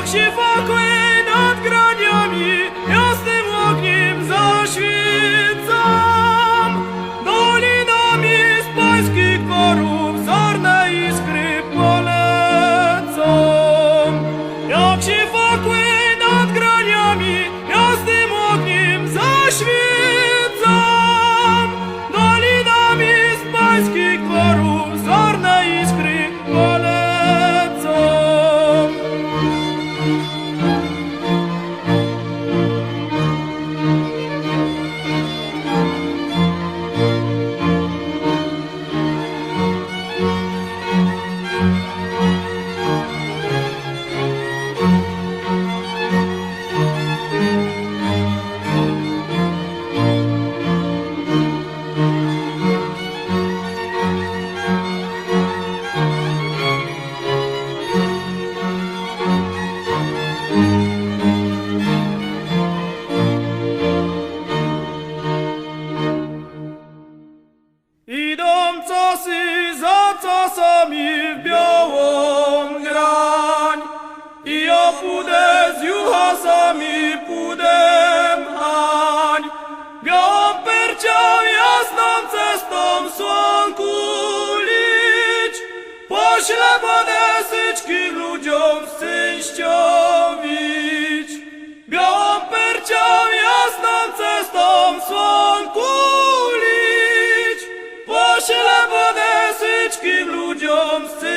jak się wokły nad graniami jasnym ogniem zaświecam. Dolinami z pańskich dworów zorne iskry polecą. Jak się wokły nad graniami jasnym ogniem zaświecam. idą czasy za czasami w białe. людям.